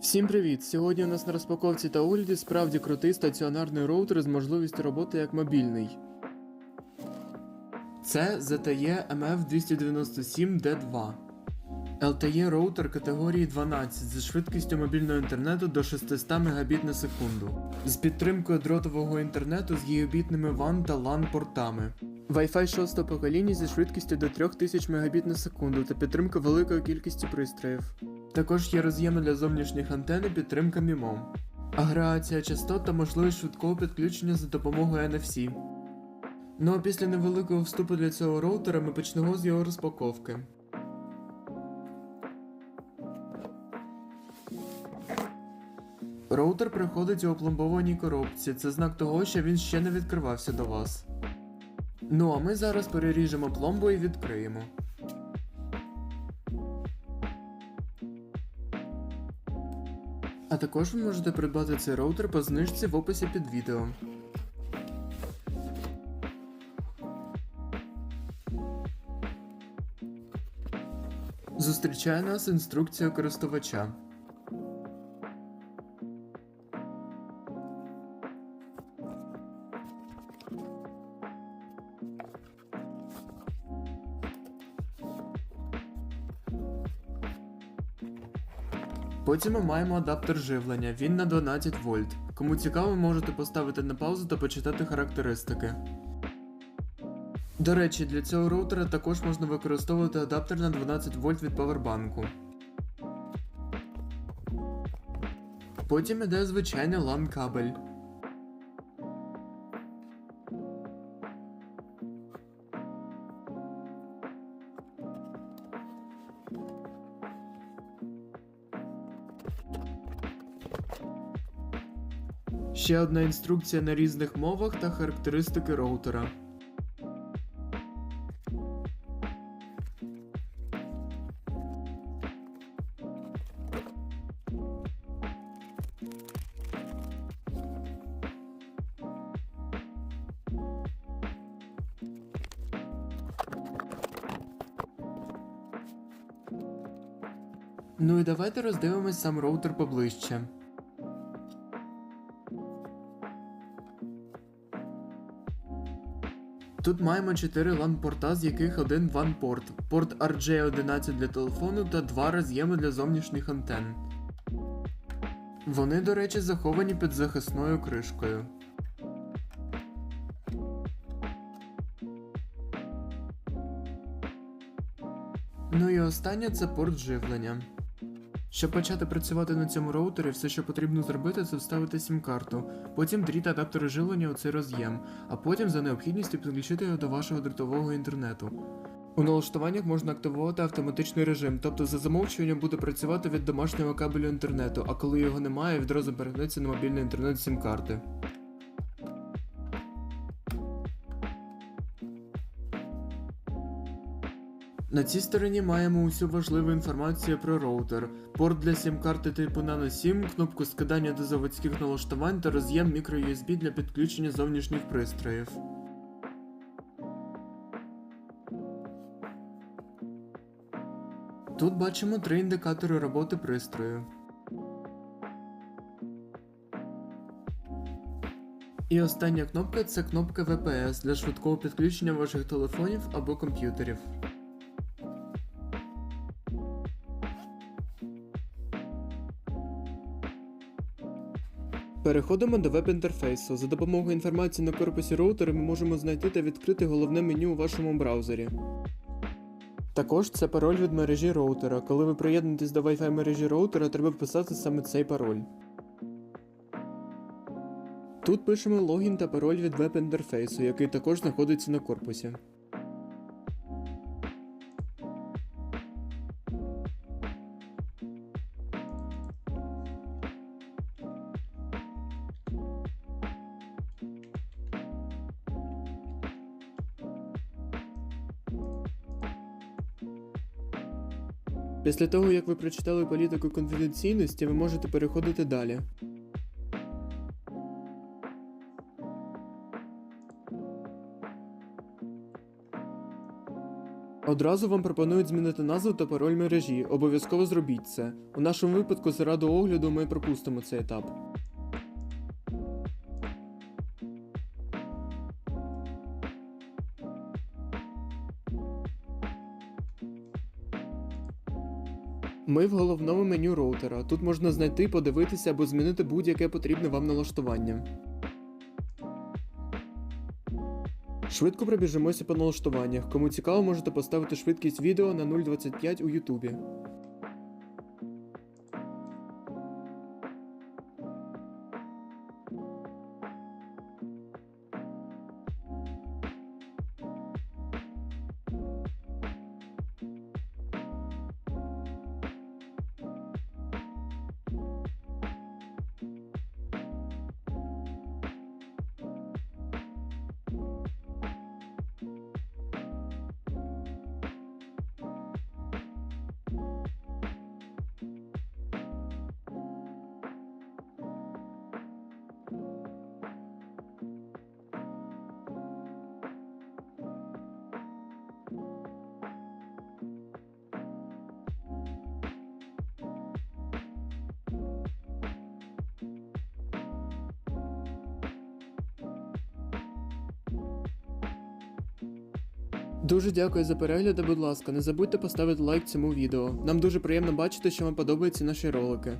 Всім привіт! Сьогодні у нас на розпаковці та огляді справді крутий стаціонарний роутер з можливістю роботи як мобільний. Це ZTE MF297D2. LTE роутер категорії 12 зі швидкістю мобільного інтернету до 600 Мбіт на секунду, з підтримкою дротового інтернету з гігабітними WAN та LAN портами. Wi-Fi 6 покоління зі швидкістю до 3000 Мбіт на секунду та підтримка великої кількості пристроїв. Також є роз'єми для зовнішніх антен і підтримка MIMO. Агрегація частот та можливість швидкого підключення за допомогою NFC. Ну а після невеликого вступу для цього роутера ми почнемо з його розпаковки. Роутер приходить у опломбованій коробці, це знак того, що він ще не відкривався до вас. Ну а ми зараз переріжемо пломбу і відкриємо. А також ви можете придбати цей роутер по знижці в описі під відео. Зустрічає нас інструкція користувача. Потім ми маємо адаптер живлення, він на 12 вольт. Кому цікаво, можете поставити на паузу та почитати характеристики. До речі, для цього роутера також можна використовувати адаптер на 12 вольт від павербанку. Потім іде звичайний LAN кабель. Ще одна інструкція на різних мовах та характеристики роутера. Ну і давайте роздивимось сам роутер поближче. Тут маємо 4 LAN-порта, з яких один WAN-порт, порт RJ11 для телефону та два роз'єми для зовнішніх антен. Вони, до речі, заховані під захисною кришкою. Ну і останнє це порт живлення. Щоб почати працювати на цьому роутері, все, що потрібно зробити, це вставити сім-карту, потім дріт адаптер живлення у цей роз'єм, а потім за необхідністю підключити його до вашого дротового інтернету. У налаштуваннях можна активувати автоматичний режим, тобто за замовчуванням буде працювати від домашнього кабелю інтернету, а коли його немає, відразу перегнеться на мобільний інтернет сім-карти. На цій стороні маємо усю важливу інформацію про роутер, порт для сім-карти типу Nano 7, кнопку скидання до заводських налаштувань та роз'єм microUSB для підключення зовнішніх пристроїв. Тут бачимо три індикатори роботи пристрою. І остання кнопка це кнопка VPS для швидкого підключення ваших телефонів або комп'ютерів. Переходимо до веб-інтерфейсу. За допомогою інформації на корпусі роутера ми можемо знайти та відкрити головне меню у вашому браузері. Також це пароль від мережі роутера. Коли ви приєднуєтесь до Wi-Fi мережі роутера, треба вписати саме цей пароль. Тут пишемо логін та пароль від веб-інтерфейсу, який також знаходиться на корпусі. Після того, як ви прочитали політику конфіденційності, ви можете переходити далі. Одразу вам пропонують змінити назву та пароль мережі. Обов'язково зробіть це. У нашому випадку заради огляду ми пропустимо цей етап. Ми в головному меню роутера. Тут можна знайти, подивитися або змінити будь-яке потрібне вам налаштування. Швидко пробіжимося по налаштуваннях. Кому цікаво, можете поставити швидкість відео на 0.25 у Ютубі. Дуже дякую за перегляд, будь ласка, не забудьте поставити лайк цьому відео. Нам дуже приємно бачити, що вам подобаються наші ролики.